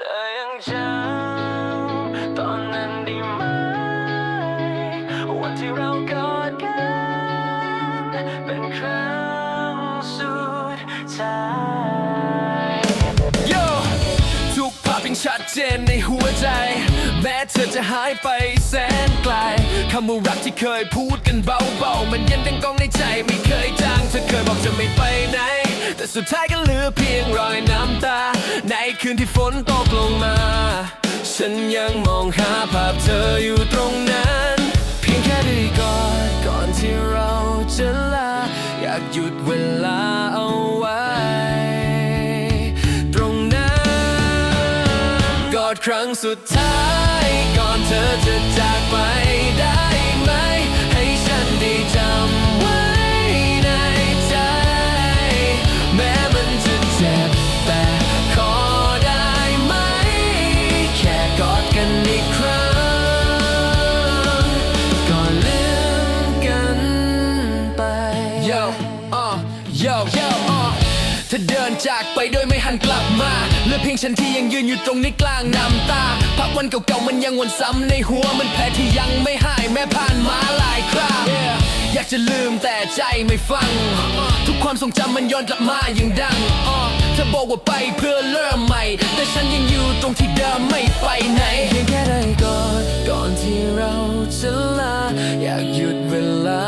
อยังจำตอนนั้นได้ไหม วันที่เรากอดกัน เป็นครั้งสุดท้ายโยทุกภาพยังชัดเจนในหัวใจ แม้เธอจะหายไปแสนไกลคำว่ารักที่เคยพูดกันเบาๆ มันยังดังก้องในใจไม่เคยจางเธอเคยบอกจะไม่ไปไหน แต่สุดท้ายก็เหลือเพียงรอยน้ำตา คืนที่ฝนตกลงมา ฉันยังมองหาภาพเธออยู่ตรงนั้น เพียงแค่ได้กอดก่อนที่เราจะลา อยากหยุดเวลาเอาไว้ ตรงนั้น กอดครั้งสุดท้าย ก่อนเธอจะจากไปได้ Yo Yo uh เธอเดินจากไปโดยไม่หันกลับมาเหลือเพียงฉันที่ยังยืนอยู่ตรงนี้กลางน้ำตาภาพวันเก่าๆมันยังวนซ้ำในหัวมันแผลที่ยังไม่หายแม้ผ่านมาหลายครั้งอยากจะลืมแต่ใจไม่ฟัง ทุกความทรงจำมันย้อนกลับมาอย่างดังเธอบอกว่าไปเพื่อเริ่มใหม่ แต่ฉันยังอยู่ตรงที่เดิมไม่ไปไหนเพียงแค่ได้กอดก่อนที่เราจะลา อยากหยุดเวลา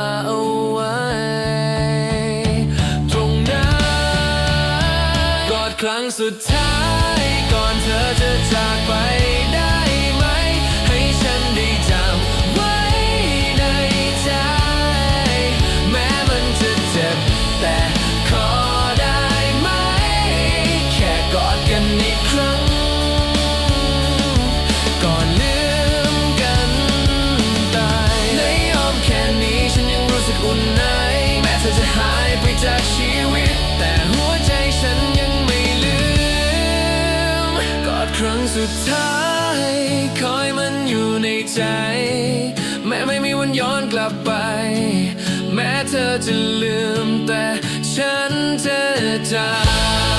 ครั้งสุดท้ายก่อนเธอจะจากไป สุดท้ายคอยมันอยู่ในใจ แม้ไม่มีวันย้อนกลับไป แม้เธอจะลืมแต่ฉันจะจำ